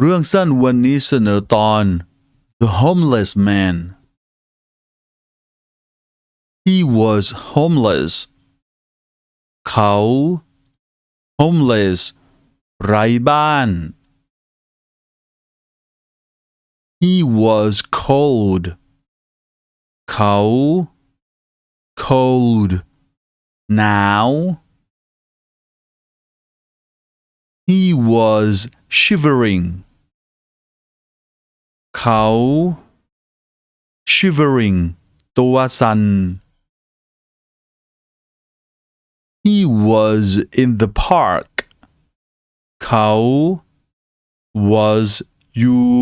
เรื่องสั้นวันนี้เสนอตอน The Homeless Man He was homeless เขา homeless ไร้บ้าน He was cold เขา cold หนาว He was shivering เขา shivering ตัวสั่น He was in the park เขา was อยู่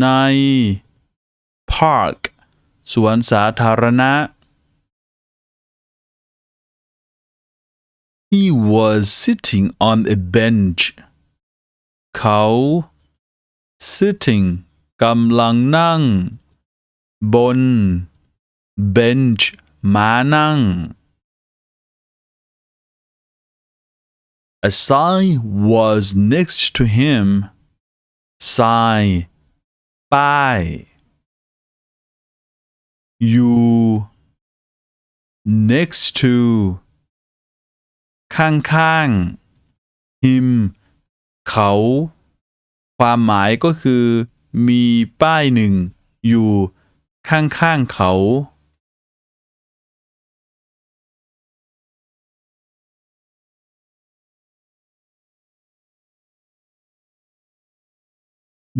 ใน park สวนสาธารณะ He was sitting on a bench เขา sitting กำลังนั่ง บน bench ม้านั่ง A sign was next to him sign ป้าย you next to ข้างๆ him เขา ความหมายก็คือ มีป้ายหนึ่ง อยู่ข้างๆเขา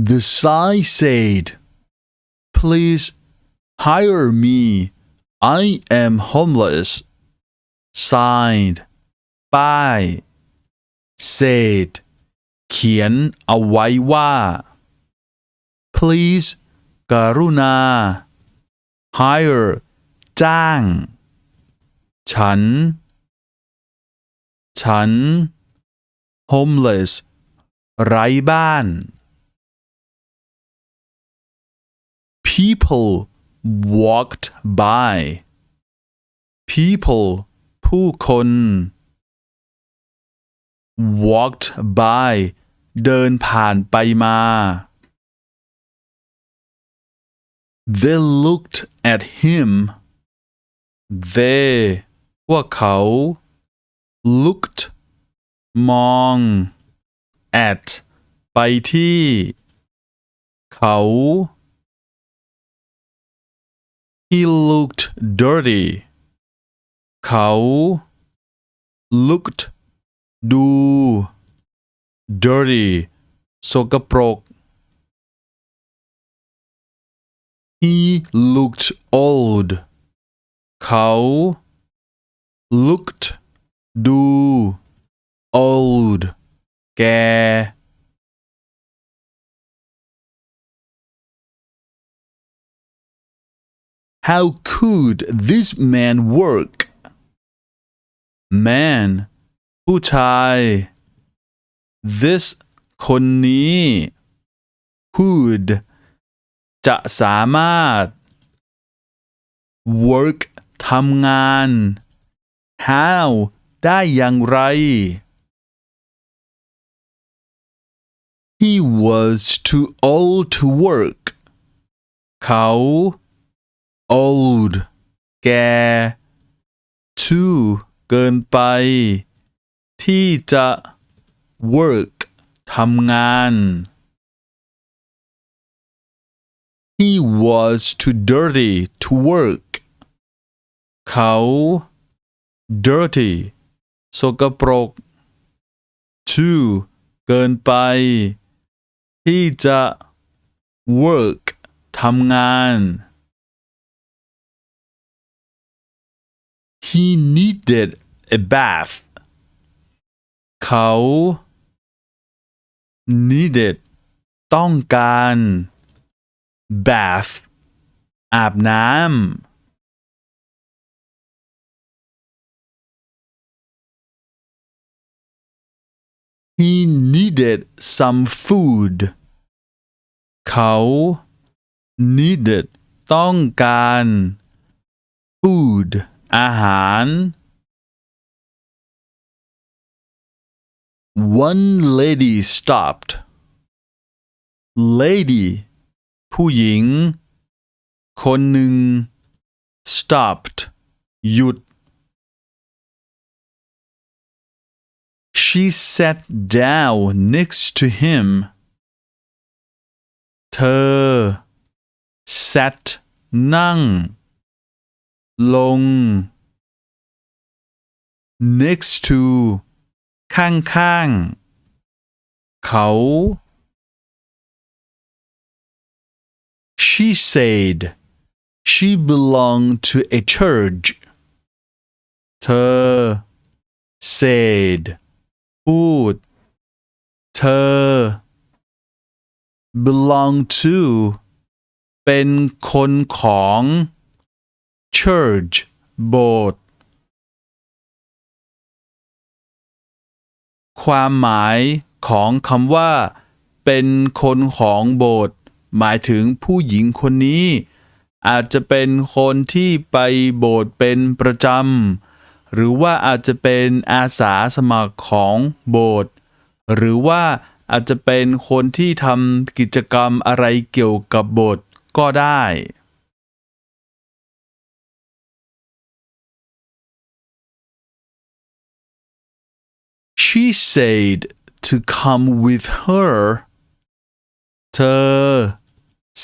The sign said, Please hire me. I am homeless. Signed ป้าย said เขียนเอาไว้ว่า please กรุณา hire จ้าง ฉัน ฉัน homeless ไร้บ้าน people walked by people ผู้คน walked by เดินผ่านไปมา they looked at him they พวกเขา looked มอง at ไปที่ เขา he looked dirty เขา looked ดู dirty สกปรก he looked old เขา looked ดู old แก่ How could this man work? Man ผู้ชาย This คนนี้ could จะสามารถ work ทำงาน how ได้อย่างไร He was too old to work เขา old แก่ too เกินไป ที่จะ work ทำงาน He was too dirty to work เขา dirty สกปรก too เกินไป ที่จะ work ทำงาน He needed a bath เขา needed ต้องการ bath อาบน้ำ He needed some food เขา needed ต้องการ food อาหาร One lady stopped lady ผู้หญิง คนหนึ่ง stopped หยุด She sat down next to him เธอ sat นั่ง ลง next to ข้างข้างๆเขา She said she belonged to a church เธอ said พูด เธอ belong to เป็นคนของ church โบสถ์ ความหมายของคำว่า เป็นคนของโบสถ์หมายถึงผู้หญิงคนนี้ อาจจะเป็นคนที่ไปโบสถ์เป็นประจำหรือว่าอาจจะเป็นอาสาสมัครของโบสถ์หรือว่าอาจจะเป็นคนที่ทำกิจกรรมอะไรเกี่ยวกับโบสถ์ก็ได้ She said to come with her เธอ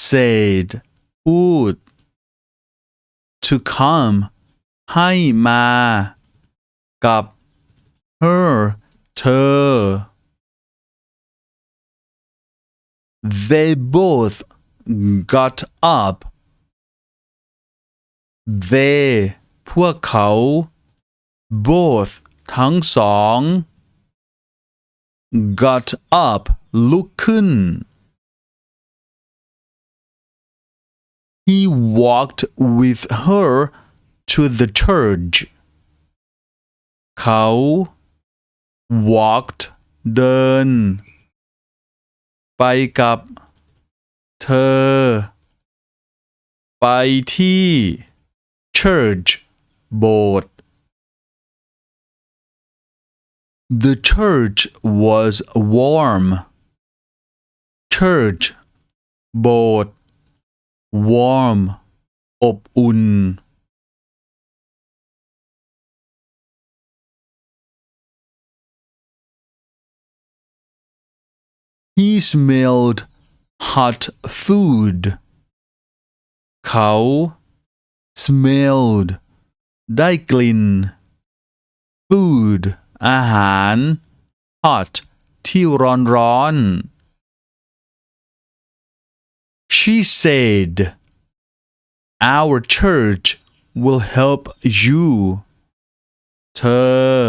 said พูด to come ให้มา กับ her เธอ They both got up they พวกเขา both ทั้งสอง got up ลุกขึ้น He walked with her to the church เขา walked เดิน ไปกับ เธอ ไปที่ church โบสถ์ The church was warm. Church โบสถ์ warm อบอุ่น He smelled hot food. เขา smelled ได้กลิ่น food อาหาร hot ที่ร้อนร้อน She said our church will help you เธอ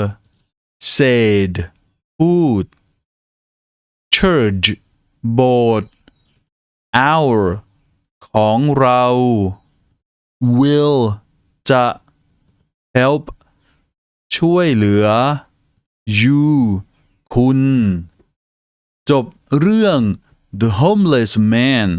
said พูด church โบสถ์ our ของเรา will จะ help ช่วยเหลือ you คุณ จบเรื่อง The Homeless Man